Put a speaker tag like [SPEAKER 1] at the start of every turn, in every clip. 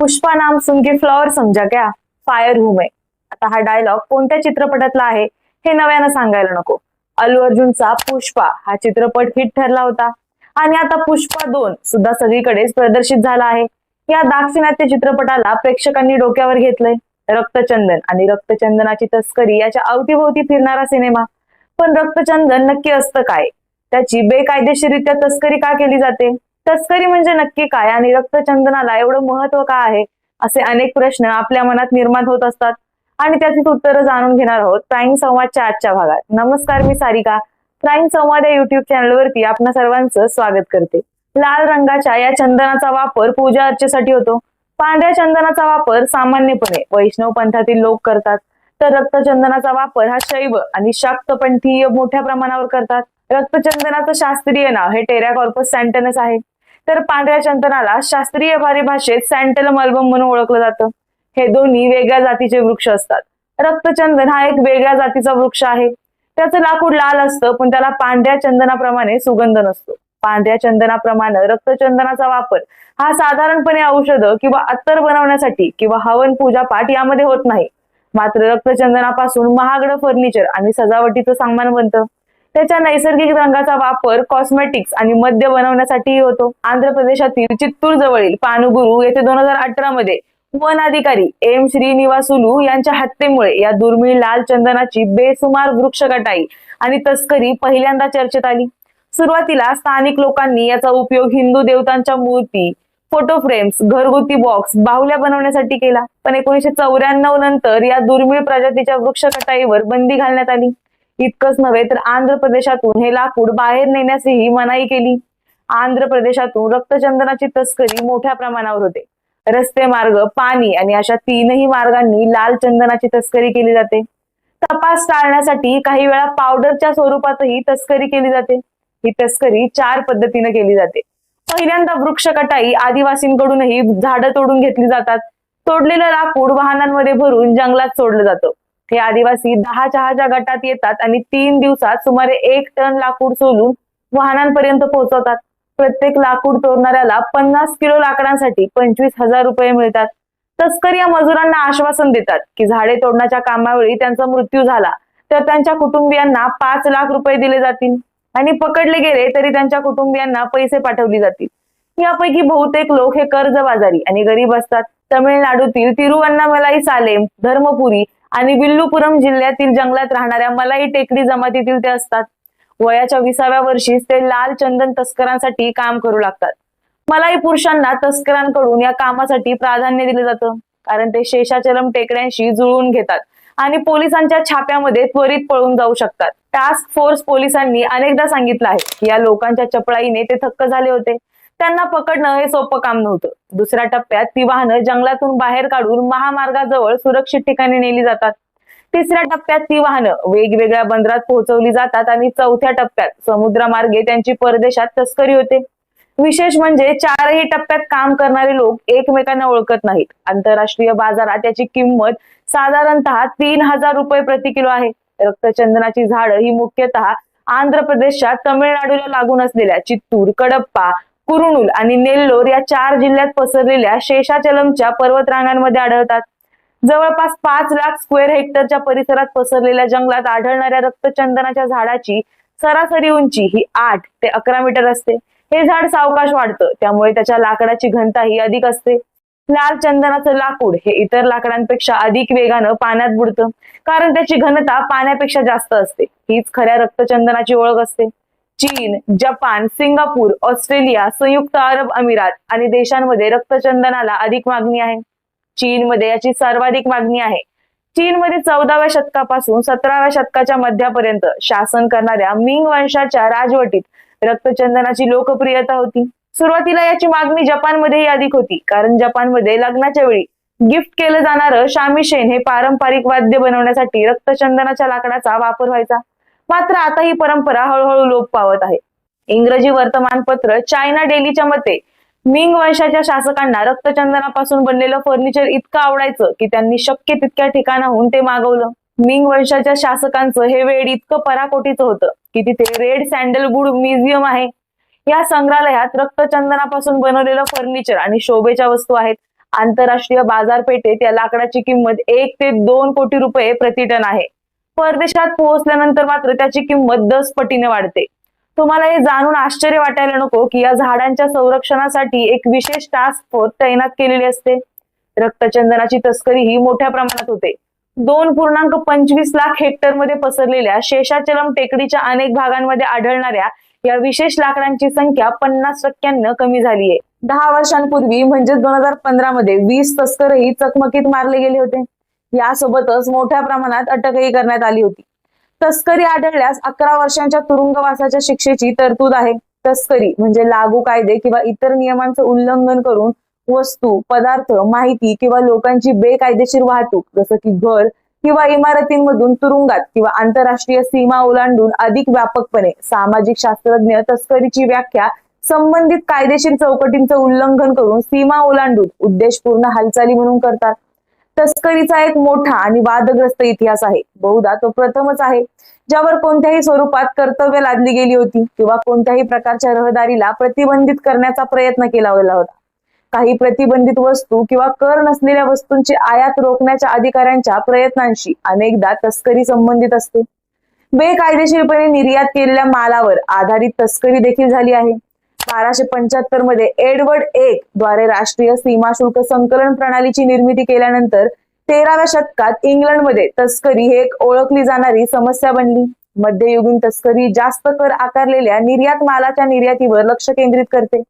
[SPEAKER 1] पुष्पा नाम सुनके फ्लॉवर समजा क्या? फायर हुमे आता हा डायलॉग कोणत्या चित्रपटातला आहे हे नव्यानं सांगायला नको. अल्लू अर्जुनचा पुष्पा हा चित्रपट हिट ठरला होता. आणि आता पुष्पा दोन सुद्धा सगळीकडेच प्रदर्शित झाला आहे. या दाक्षिणात्य चित्रपटाला प्रेक्षकांनी डोक्यावर घेतलंय. रक्तचंदन आणि रक्तचंदनाची तस्करी याच्या अवतीभोवती फिरणारा सिनेमा. पण रक्तचंदन नक्की असतं काय? त्याची बेकायदेशीररित्या तस्करी का केली जाते? तस्करी म्हणजे नक्की काय? आणि रक्तचंदनाला एवढं महत्त्व का आहे? असे अनेक प्रश्न आपल्या मनात निर्माण होत असतात. आणि त्याची उत्तरं जाणून घेणार आहोत प्राईम संवादच्या आजच्या भागात. नमस्कार मी सारिका. प्राईम संवाद या युट्यूब चॅनलवरती आपणा सर्वांचं स्वागत करते. लाल रंगाच्या या चंदनाचा वापर पूजा अर्चेसाठी होतो. पांढऱ्या चंदनाचा वापर सामान्यपणे वैष्णव पंथातील लोक करतात. तर रक्तचंदनाचा वापर हा शैव आणि शाक्तपंथीय मोठ्या प्रमाणावर करतात. रक्तचंदनाचं शास्त्रीय नाव हे टेराकॉर्पस सॅन्टनस आहे. तर पांढऱ्या चंदनाला शास्त्रीय भाषेत सँटल मल्बम म्हणून ओळखलं जातं. हे दोन्ही वेगळ्या जातीचे वृक्ष असतात. रक्तचंदन हा एक वेगळ्या जातीचा वृक्ष आहे. त्याचं लाकूड लाल असतं पण त्याला पांढऱ्या चंदनाप्रमाणे सुगंध नसतो. पांढऱ्या चंदनाप्रमाणे रक्तचंदनाचा वापर हा साधारणपणे औषध किंवा अत्तर बनवण्यासाठी किंवा हवन पूजा पाठ यामध्ये होत नाही. मात्र रक्तचंदनापासून महागडं फर्निचर आणि सजावटीचं सामान बनतं. त्याच्या नैसर्गिक रंगाचा वापर कॉस्मेटिक्स आणि मद्य बनवण्यासाठीही होतो. आंध्र प्रदेशातील चित्तूर जवळील पानुगुरू येथे दोन हजार अठरा मध्ये वन अधिकारी एम श्रीनिवासुलू यांच्या हत्येमुळे या दुर्मिळ लाल चंदनाची बेसुमार वृक्ष कटाई आणि तस्करी पहिल्यांदा चर्चेत आली. सुरुवातीला स्थानिक लोकांनी याचा उपयोग हिंदू देवतांच्या मूर्ती फोटो फ्रेम्स घरगुती बॉक्स बाहुल्या बनवण्यासाठी केला. पण एकोणीशे चौऱ्याण्णव नंतर या दुर्मिळ प्रजातीच्या वृक्ष कटाईवर बंदी घालण्यात आली. इतकंच नव्हे तर आंध्र प्रदेशातून हे लाकूड बाहेर नेण्यासही मनाई केली. आंध्र प्रदेशातून रक्तचंदनाची तस्करी मोठ्या प्रमाणावर होते. रस्ते मार्ग पाणी आणि अशा तीनही मार्गांनी लाल चंदनाची तस्करी केली जाते. तपास टाळण्यासाठी काही वेळा पावडरच्या स्वरूपातही तस्करी केली जाते. ही तस्करी चार पद्धतीने केली जाते. पहिल्यांदा वृक्ष कटाई आदिवासींकडूनही झाडं तोडून घेतली जातात. तोडलेलं लाकूड वाहनांमध्ये भरून जंगलात सोडलं जातं. हे आदिवासी दहा चहाच्या गटात येतात आणि तीन दिवसात सुमारे एक टन लाकूड सोलून वाहनांपर्यंत पोहोचवतात. प्रत्येक लाकूड तोडणाऱ्याला पन्नास किलो लाकडांसाठी पंचवीस हजार रुपये मिळतात. तस्कर या मजुरांना आश्वासन देतात की झाडे तोडण्याच्या कामावेळी त्यांचा मृत्यू झाला तर त्यांच्या कुटुंबियांना पाच लाख रुपये दिले जातील आणि पकडले गेले तरी त्यांच्या कुटुंबियांना पैसे पाठवले जातील. यापैकी बहुतेक लोक हे कर्जबाजारी आणि गरीब असतात. तमिळनाडूतील तिरुवन्नामलाई सालेम धर्मपुरी आणि विल्लुपुरम जिल्ह्यातील जंगलात राहणाऱ्या मलाई टेकडी जमातीतील ते असतात. वयाच्या विसाव्या वर्षीच ते लाल चंदन तस्करांसाठी काम करू लागतात. मलाई पुरुषांना तस्करांकडून या कामासाठी प्राधान्य दिलं जातं कारण ते शेषाचलम टेकड्यांशी जुळवून घेतात आणि पोलिसांच्या छाप्यामध्ये त्वरित पळून जाऊ शकतात. टास्क फोर्स पोलिसांनी अनेकदा सांगितलं आहे की या लोकांच्या चपळाईने ते थक्क झाले होते. त्यांना पकडणं हे सोपं काम नव्हतं. दुसऱ्या टप्प्यात ती वाहनं जंगलातून बाहेर काढून महामार्गाजवळ सुरक्षित ठिकाणी नेली जातात. तिसऱ्या टप्प्यात ती वाहनं वेगवेगळ्या बंदरात पोहोचवली जातात आणि चौथ्या टप्प्यात समुद्रमार्गे त्यांची परदेशात तस्करी होते. विशेष म्हणजे चारही टप्प्यात काम करणारे लोक एकमेकांना ओळखत नाहीत. आंतरराष्ट्रीय बाजारात याची किंमत साधारणतः तीन हजार रुपये प्रति किलो आहे. रक्तचंदनाची झाडं ही मुख्यतः आंध्र प्रदेशच्या तमिळनाडूला लागून असलेल्या चित्तूर कडप्पा कुरुणूल आणि नेल्लोर या चार जिल्ह्यात पसरलेल्या शेषाचलमच्या पर्वतरांगांमध्ये आढळतात. जवळपास पाच लाख स्क्वेअर हेक्टरच्या परिसरात पसरलेल्या जंगलात आढळणाऱ्या रक्तचंदनाच्या झाडाची सरासरी उंची ही आठ ते अकरा मीटर असते. हे झाड सावकाश वाढतं त्यामुळे त्याच्या लाकडाची घनता ही अधिक असते. लाल चंदनाचं लाकूड हे इतर लाकडांपेक्षा अधिक वेगानं पाण्यात बुडतं कारण त्याची घनता पाण्यापेक्षा जास्त असते. हीच खऱ्या रक्तचंदनाची ओळख असते. चीन जपान सिंगापूर ऑस्ट्रेलिया संयुक्त अरब अमिरात आणि देशांमध्ये रक्तचंदनाला अधिक मागणी आहे. चीनमध्ये याची सर्वाधिक मागणी आहे. चीनमध्ये चौदाव्या शतकापासून सतराव्या शतकाच्या मध्यापर्यंत शासन करणाऱ्या मिंग वंशाच्या राजवटीत रक्तचंदनाची लोकप्रियता होती. सुरुवातीला याची मागणी जपानमध्येही अधिक होती कारण जपानमध्ये लग्नाच्या वेळी गिफ्ट केलं जाणारं शामिशेन हे पारंपरिक वाद्य बनवण्यासाठी रक्तचंदनाच्या लाकडाचा वापर व्हायचा. मात्र आता ही परंपरा हळूहळू लोप पावत आहे. इंग्रजी वर्तमानपत्र चायना डेलीच्या मते मिंग वंशाच्या शासकांना रक्तचंदनापासून बनलेलं फर्निचर इतकं आवडायचं की त्यांनी शक्य तितक्या ठिकाणाहून ते मागवलं. मिंग वंशाच्या शासकांचं हे वेळ इतकं पराकोटीचं होतं की तिथे रेड सँडलवूड म्युझियम आहे. या संग्रहालयात रक्तचंदनापासून बनवलेलं फर्निचर आणि शोभेच्या वस्तू आहेत. आंतरराष्ट्रीय बाजारपेठेत या लाकडाची किंमत एक ते दोन कोटी रुपये प्रति टन आहे. परदेशात पोहोचल्यानंतर मात्र त्याची किंमत दस पटीने वाढते. तुम्हाला हे जाणून आश्चर्य वाटायला नको की या झाडांच्या संरक्षणासाठी एक विशेष टास्क फोर्स तैनात केलेली असते. रक्तचंदनाची तस्करी ही मोठ्या प्रमाणात होते. दोन पूर्णांक पंचवीस लाख हेक्टरमध्ये पसरलेल्या शेषाचलम टेकडीच्या अनेक भागांमध्ये आढळणाऱ्या या विशेष लाकडांची संख्या पन्नास टक्क्यांना कमी झाली आहे दहा वर्षांपूर्वी म्हणजे दोन हजार पंधरा मध्ये वीस तस्करही चकमकीत मारले गेले होते. यासोबतच मोठ्या प्रमाणात अटकही करण्यात आली होती. तस्करी आढळल्यास अकरा वर्षांच्या तुरुंगवासाच्या शिक्षेची तरतूद आहे. तस्करी म्हणजे लागू कायदे किंवा इतर नियमांचं उल्लंघन करून वस्तू पदार्थ माहिती किंवा लोकांची बेकायदेशीर वाहतूक जसं की घर किंवा इमारतींमधून तुरुंगात किंवा आंतरराष्ट्रीय सीमा ओलांडून अधिक व्यापकपणे सामाजिक शास्त्रज्ञ तस्करीची व्याख्या संबंधित कायदेशीर चौकटींचं उल्लंघन करून सीमा ओलांडून उद्देशपूर्ण हालचाली म्हणून करतात. तस्करीचा एक मोठा आणि वादग्रस्त इतिहास आहे. बहुधा तो प्रथमच आहे. ज्यावर कोणत्याही स्वरूपात कर्तव्य लादली गेली होती किंवा कोणत्याही प्रकारच्या रहदारीला प्रतिबंधित करण्याचा प्रयत्न केला गेला होता. काही प्रतिबंधित वस्तू किंवा कर नसलेल्या वस्तूंची आयात रोखण्याच्या अधिकाऱ्यांच्या प्रयत्नांशी अनेकदा तस्करी संबंधित असते. बेकायदेशीरपणे निर्यात केलेल्या मालावर आधारित तस्करी देखील झाली आहे. बाराशे पंच्याहत्तरमध्ये एडवर्ड एक द्वारे राष्ट्रीय सीमा शुल्क संकलन प्रणालीची निर्मिती केल्यानंतर तेराव्या शतकात इंग्लंडमध्ये तस्करी ही एक ओळखली जाणारी समस्या बनली. मध्ययुगीन तस्करी जास्त कर आकारलेल्या निर्यात मालाच्या निर्यातीवर लक्ष केंद्रित करते.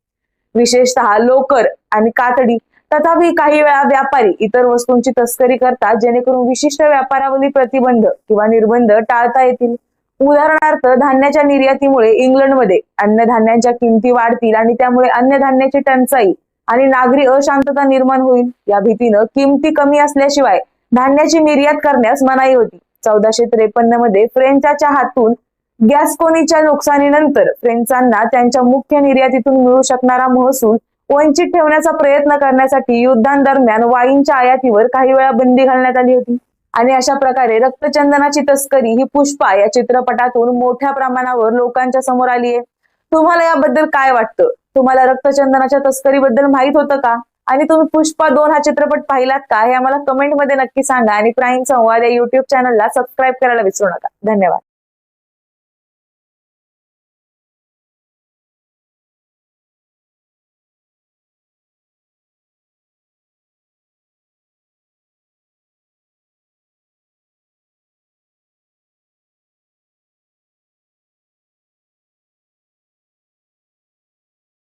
[SPEAKER 1] विशेषतः लोकर आणि कातडी. तथापि काही वेळा व्यापारी इतर वस्तूंची तस्करी करतात जेणेकरून विशिष्ट व्यापारावरील प्रतिबंध किंवा निर्बंध टाळता येतील. उदाहरणार्थ धान्याच्या निर्यातीमुळे इंग्लंडमध्ये अन्नधान्यांच्या किमती वाढतील आणि त्यामुळे अन्नधान्याची टंचाई आणि नागरी अशांतता निर्माण होईल. या भीतीनं किमती कमी असल्याशिवाय धान्याची निर्यात करण्यास मनाई होती. चौदाशे त्रेपन्नमध्ये फ्रेंचाच्या हातून गॅस्कोनीच्या नुकसानीनंतर फ्रेंचांना त्यांच्या मुख्य निर्यातीतून मिळू शकणारा महसूल वंचित ठेवण्याचा प्रयत्न करण्यासाठी युद्धांदरम्यान वाईनच्या आयातीवर काही वेळा बंदी घालण्यात आली होती. आणि अशा प्रकारे रक्तचंदनाची तस्करी ही पुष्पा या चित्रपटातून मोठ्या प्रमाणावर लोकांच्या समोर आली आहे तुम्हाला याबद्दल काय वाटतं? तुम्हाला रक्तचंदनाच्या तस्करीबद्दल माहीत होतं का? आणि तुम्ही पुष्पा दोन हा चित्रपट पाहिलात का? हे आम्हाला कमेंटमध्ये नक्की सांगा आणि प्राईम संवाद या युट्यूब चॅनलला सबस्क्राईब करायला विसरू नका. धन्यवाद.